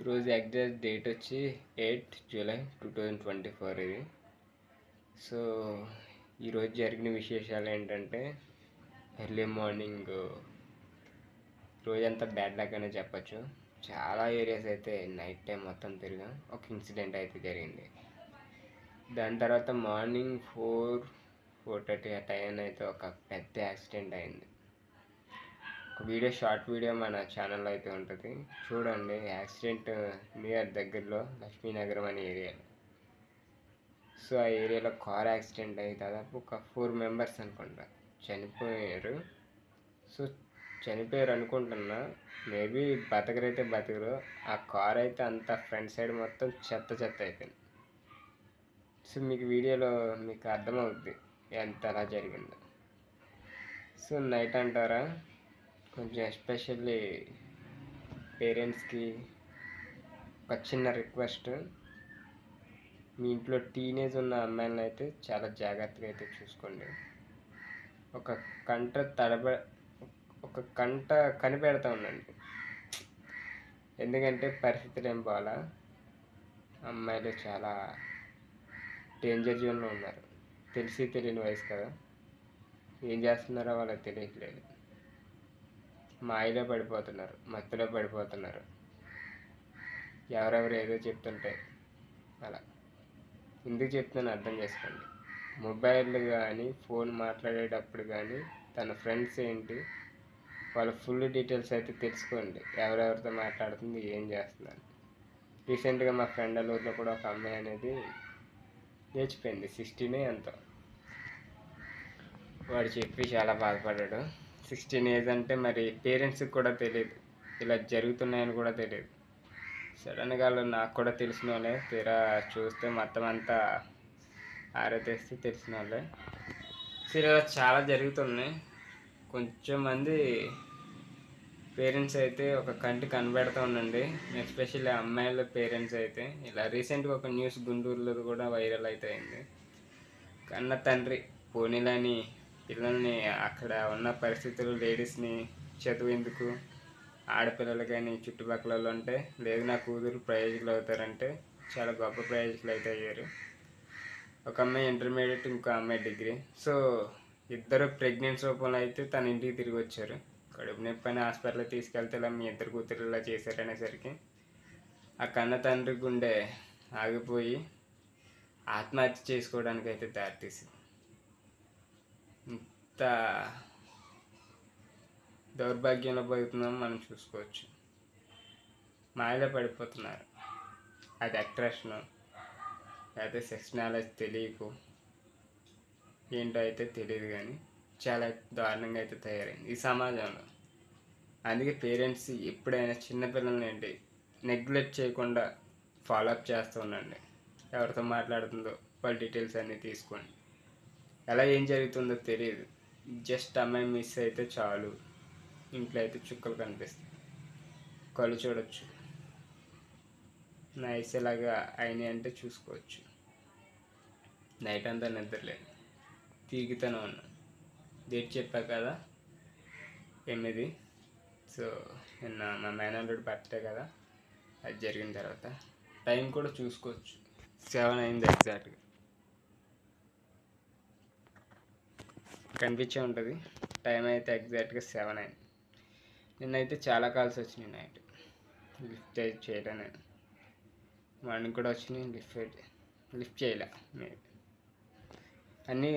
ఈరోజు exact date వచ్చి eight July two thousand twenty four ఇది. సో ఈరోజు జరిగిన విశేషాలు ఏంటంటే ఎర్లీ మార్నింగ్ రోజంతా బ్యాడ్ లక్ అనే చెప్పచ్చు. చాలా ఏరియాస్ అయితే నైట్ టైం మొత్తం తిరిగాం. ఒక ఇన్సిడెంట్ అయితే జరిగింది. దాని తర్వాత మార్నింగ్ ఫోర్ ఫోర్ థర్టీ ఆ టైం అయితే ఒక పెద్ద యాక్సిడెంట్ అయింది. ఒక వీడియో షార్ట్ వీడియో మన ఛానల్లో అయితే ఉంటుంది. చూడండి యాక్సిడెంట్ నియర్ దగ్గరలో లక్ష్మీనగరం అనే ఏరియాలో సో ఆ ఏరియాలో కార్ యాక్సిడెంట్ అయ్యి దాదాపు ఒక ఫోర్ మెంబర్స్ అనుకుంటా చనిపోయారు. సో చనిపోయారు అనుకుంటున్నా. మేబీ బతకరైతే బతకరు. ఆ కార్ అయితే అంత ఫ్రంట్ సైడ్ మొత్తం చెత్త చెత్త అయిపోయింది. సో మీకు వీడియోలో మీకు అర్థమవుద్ది ఎంత అలా జరిగిందో. సో నైట్ అంటారా? కొంచెం ఎస్పెషల్లీ పేరెంట్స్కి ఒక చిన్న రిక్వెస్ట్. మీ ఇంట్లో టీనేజ్ ఉన్న అమ్మాయిలను అయితే చాలా జాగ్రత్తగా అయితే చూసుకోండి. ఒక కంట తడబ ఒక కంట కనిపెడతా ఉండండి. ఎందుకంటే పరిస్థితులు ఏం బాగా అమ్మాయిలు చాలా డేంజర్ జోన్లో ఉన్నారు. తెలిసి తెలియని వయసు కదా. ఏం చేస్తున్నారో వాళ్ళకి తెలియట్లేదు. మాయలో పడిపోతున్నారు మత్తులో పడిపోతున్నారు. ఎవరెవరు ఏదో చెప్తుంటే అలా. ఎందుకు చెప్తున్నాను అర్థం చేసుకోండి. మొబైల్ కానీ ఫోన్ మాట్లాడేటప్పుడు కానీ తన ఫ్రెండ్స్ ఏంటి వాళ్ళ ఫుల్ డీటెయిల్స్ అయితే తెలుసుకోండి. ఎవరెవరితో మాట్లాడుతుంది ఏం చేస్తున్నారు. రీసెంట్గా మా ఫ్రెండ్ వాళ్ళ ఊర్లో కూడా ఒక అమ్మాయి అనేది లేచిపోయింది సిక్స్టీనే ఎంతో. వాడు చెప్పి చాలా బాధపడ్డాడు. సిక్స్టీన్ ఏజ్ అంటే మరి పేరెంట్స్కి కూడా తెలియదు. ఇలా జరుగుతున్నాయని కూడా తెలియదు. సడన్గా వాళ్ళు నాకు కూడా తెలిసిన వాళ్ళే. తీరా చూస్తే మొత్తం అంతా ఆరేతేస్తే తెలిసిన వాళ్ళే. సో ఇలా చాలా జరుగుతున్నాయి. కొంచెం మంది పేరెంట్స్ అయితే ఒక కంటి కనబెడతా ఉండండి. ఎస్పెషల్లీ అమ్మాయిల పేరెంట్స్ అయితే. ఇలా రీసెంట్గా ఒక న్యూస్ గుంటూరులో కూడా వైరల్ అయితే అయింది కన్న తండ్రి పోనీలని పిల్లల్ని అక్కడ ఉన్న పరిస్థితులు లేడీస్ని చదువు ఎందుకు ఆడపిల్లలు కానీ చుట్టుపక్కల ఉంటే లేదు నా కూతురు ప్రయోజకులు అవుతారంటే చాలా గొప్ప ప్రయోజకులు అయితే అయ్యారు ఒక అమ్మాయి ఇంటర్మీడియట్ ఇంకో అమ్మాయి డిగ్రీ. సో ఇద్దరు ప్రెగ్నెన్సీ రూపంలో అయితే తన ఇంటికి తిరిగి వచ్చారు. కడుపు నొప్పి అని తీసుకెళ్తే ఇలా మీ ఇద్దరు కూతురు ఇలా చేశారనేసరికి ఆ కన్న తండ్రి గుండె ఆగిపోయి ఆత్మహత్య చేసుకోవడానికి అయితే దారితీసింది. ఎంత దౌర్భాగ్యంలో పోతున్నామో మనం చూసుకోవచ్చు. మాయలో పడిపోతున్నారు. అది అట్రాక్షన్ లేకపోతే సెక్స్ నాలెడ్జ్ తెలియకు. ఏంటో అయితే తెలియదు కానీ చాలా దారుణంగా అయితే తయారైంది ఈ సమాజంలో. అందుకే పేరెంట్స్ ఎప్పుడైనా చిన్నపిల్లల్ని ఏంటి నెగ్లెక్ట్ చేయకుండా ఫాలోఅప్ చేస్తూ ఉండండి. ఎవరితో మాట్లాడుతుందో వాళ్ళ డీటెయిల్స్ అన్నీ తీసుకోండి. ఎలా ఏం జరుగుతుందో తెలియదు. జస్ట్ అమ్మాయి మిస్ అయితే చాలు. ఇంట్లో అయితే చుక్కలు కనిపిస్తాయి. కళ్ళు చూడొచ్చు. నైస్ ఎలాగా అయినాయి అంటే చూసుకోవచ్చు. నైట్ అంతా నిద్రలేదు తిరుగుతూనే ఉన్నాను. డేట్ చెప్పా కదా? ఎనిమిది. సో నిన్న మా మేనల్లుడి బర్త్డే కదా? అది జరిగిన తర్వాత. టైం కూడా చూసుకోవచ్చు. సెవెన్ అయింది ఎగ్జాక్ట్గా కనిపించే ఉంటుంది. టైం అయితే ఎగ్జాక్ట్గా సెవెన్ అయింది. నిన్నైతే చాలా కాల్స్ వచ్చినాయి నైట్ లిఫ్ట్ చేయలే నేను మార్నింగ్ కూడా వచ్చినాయి లిఫ్ట్ లిఫ్ట్ చేయలే. అన్నీ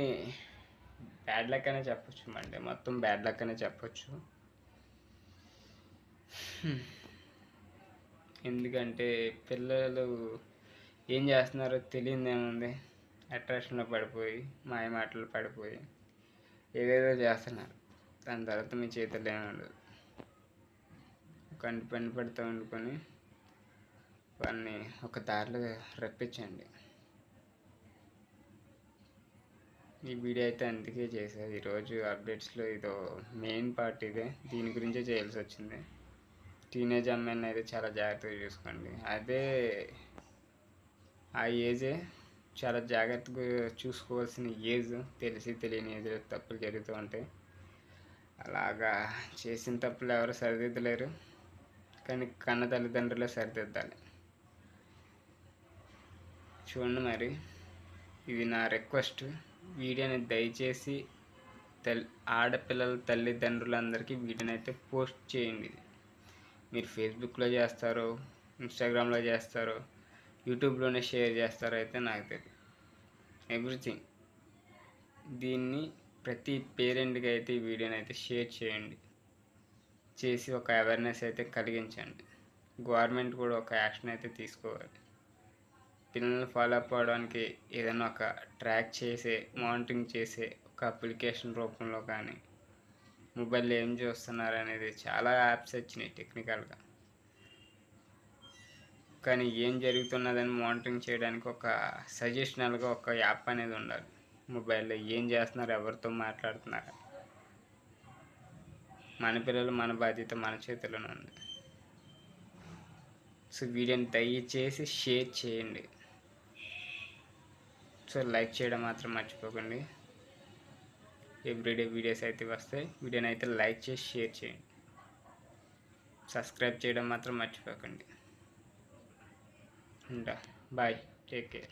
బ్యాడ్ లక్ అనే చెప్పొచ్చు మండే మొత్తం బ్యాడ్ లక్ అనే చెప్పొచ్చు. Hmm. ఎందుకంటే పిల్లలు ఏం చేస్తున్నారో తెలియదేముంది అట్రాక్షన్లో పడిపోయి మాయ మాటలు పడిపోయి. ఏదేదో చేస్తున్నారు. దాని తర్వాత మీ చేతుల్లో ఏమి ఉండదు. కంటి పని పడుతూ వండుకొని వాడిని ఒక దారిలో రప్పించండి. ఈ వీడియో అయితే అందుకే చేశారు ఈరోజు అప్డేట్స్లో ఇదో మెయిన్ పార్ట్ ఇదే. దీని గురించే చేయాల్సి వచ్చింది. టీనేజ్ అమ్మాయిని అయితే చాలా జాగ్రత్తగా చూసుకోండి. అదే ఆ ఏజే చాలా జాగ్రత్తగా చూసుకోవాల్సిన ఏజ్ తెలిసి తెలియని ఏజ్లో తప్పులు జరుగుతూ ఉంటాయి. అలాగా చేసిన తప్పులు ఎవరు సరిదిద్దలేరు. కానీ కన్న తల్లిదండ్రులే సరిదిద్దాలి. చూడండి మరి ఇది నా రిక్వెస్ట్ వీడియోని దయచేసి తల్ ఆడపిల్లల తల్లిదండ్రులందరికీ వీడియోని అయితే పోస్ట్ చేయండి. మీరు ఫేస్బుక్లో చేస్తారో ఇన్స్టాగ్రామ్లో చేస్తారో యూట్యూబ్లోనే షేర్ చేస్తారో అయితే నాకు తెలియదు ఎవ్రీథింగ్. దీన్ని ప్రతి పేరెంట్కి అయితే ఈ వీడియోని అయితే షేర్ చేయండి. చేసి ఒక అవేర్నెస్ అయితే కలిగించండి. గవర్నమెంట్ కూడా ఒక యాక్షన్ అయితే తీసుకోవాలి. పిల్లల్ని ఫాలో అప్ అవ్వడానికి ఏదైనా ఒక ట్రాక్ చేసే మానిటరింగ్ చేసే ఒక అప్లికేషన్ రూపంలో కానీ మొబైల్లో ఏం చూస్తున్నారు అనేది చాలా యాప్స్ వచ్చినాయి టెక్నికల్గా. కానీ ఏం జరుగుతున్నదని మానిటరింగ్ చేయడానికి ఒక సజెషనల్గా ఒక యాప్ అనేది ఉండాలి. మొబైల్లో ఏం చేస్తున్నారు ఎవరితో మాట్లాడుతున్నారు? మన పిల్లలు మన బాధ్యత మన చేతిలోనే ఉంది. సో వీడియోని దయచేసి షేర్ చేయండి. సో లైక్ చేయడం మాత్రం మర్చిపోకండి. ఎవ్రీడే వీడియోస్ అయితే వస్తాయి. వీడియోని అయితే లైక్ చేసి షేర్ చేయండి. సబ్స్క్రైబ్ చేయడం మాత్రం మర్చిపోకండి. ఉంటా బాయ్ టేక్ కేర్